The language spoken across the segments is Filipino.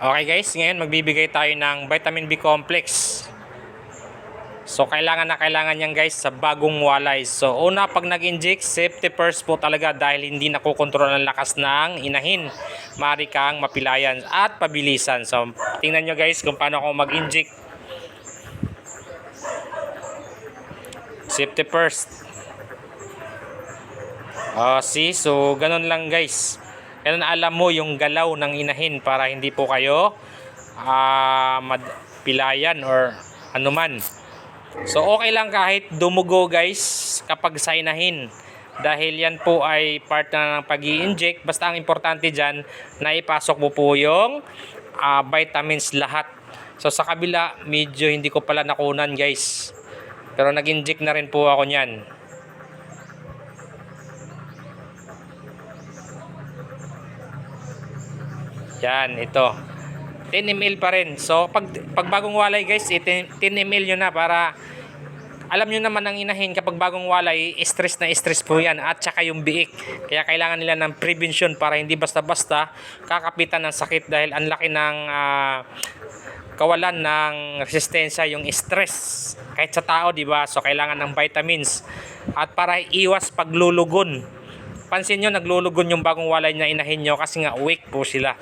Okay guys, ngayon magbibigay tayo ng vitamin B complex. So kailangan na kailangan yan guys sa bagong walay. So una pag nag-inject, safety first po talaga dahil hindi nakokontrol ang lakas ng inahin. Mari kang mapilayan at pabilisan. So tingnan nyo guys kung paano ako mag-inject. Safety first. Ah, see? So, ganun lang guys. Ganun alam mo yung galaw ng inahin para hindi po kayo ah pilayan or anuman. So, okay lang kahit dumugo guys kapag sa inahin. Dahil yan po ay part na ng pag inject Basta ang importante dyan na ipasok mo po yung ah, vitamins lahat. So, sa kabila, medyo hindi ko pala nakunan guys. Pero nag-inject na rin po ako niyan. Yan, ito. 10 ml pa rin. So, pag, pag bagong walay guys, 10 ml yun na para alam nyo naman ang inahin kapag bagong walay, stress na stress po yan at saka yung biik. Kaya kailangan nila ng prevention para hindi basta-basta kakapitan ng sakit dahil ang laki ng ah, kawalan ng resistensya yung stress kahit sa tao, di ba? So kailangan ng vitamins at para iwas paglulugon. Pansin nyo, naglulugon yung bagong walay na inahin nyo kasi nga weak po sila.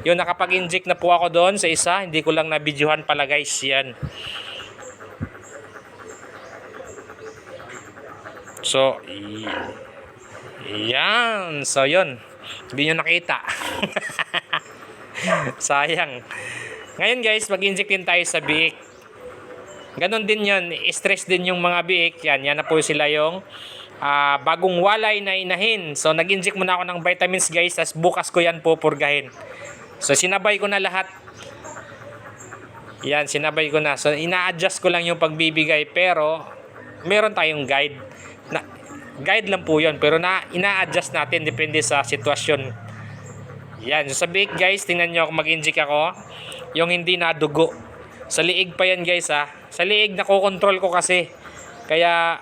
Yun, nakapag-inject na po ako doon sa isa. Hindi ko lang na-videohan pala guys. Yan. So, yan. So, yun. Hindi nyo nakita. Sayang. Ngayon guys, mag-inject din tayo sa biik. Ganon din yun. Stress din yung mga biik. Yan, yan na po sila yung ah, bagong walay na inahin. So, nag-inject muna ako ng vitamins guys. Tapos bukas ko yan pupurgahin. So, sinabay ko na lahat. Yan, sinabay ko na. So, ina-adjust ko lang yung pagbibigay. Pero, meron tayong guide. Na, guide lang po yun. Pero na, ina-adjust natin. Depende sa sitwasyon. Yan. So, sa guys, tingnan nyo ako mag-inject ako. Yung hindi nadugo. Sa liig pa yan guys ha. Sa liig, nakokontrol ko kasi. Kaya,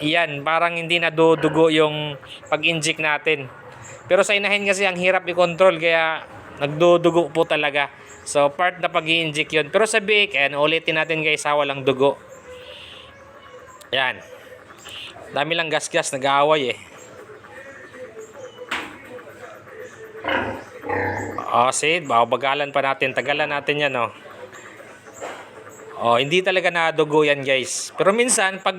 yan. Parang hindi nadudugo yung pag-inject natin. Pero sa inahin kasi ang hirap i-control kaya nagdudugo po talaga. So part na pag inject yun. Pero sa bake, ayan, ulitin natin guys ha, walang dugo. Yan. Dami lang gas-gas, nag-aaway eh. Oh, see, bagalan pa natin. Tagalan natin yan, oh. Oh, hindi talaga nadugo yan, guys. Pero minsan, pag,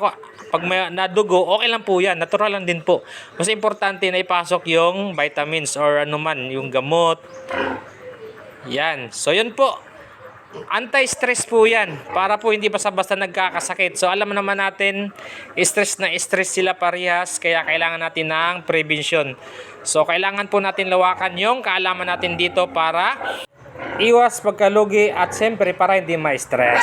ko- pag may nadugo, okay lang po yan. Natural lang din po. Mas importante na ipasok yung vitamins or ano man, yung gamot. Yan. So, yun po. Anti-stress po yan. Para po hindi basta-basta nagkakasakit. So, alam naman natin, stress na stress sila parehas. Kaya kailangan natin ng prevention. So, kailangan po natin lawakan yung kaalaman natin dito para iwas pagkalugi at siyempre para hindi ma-stress.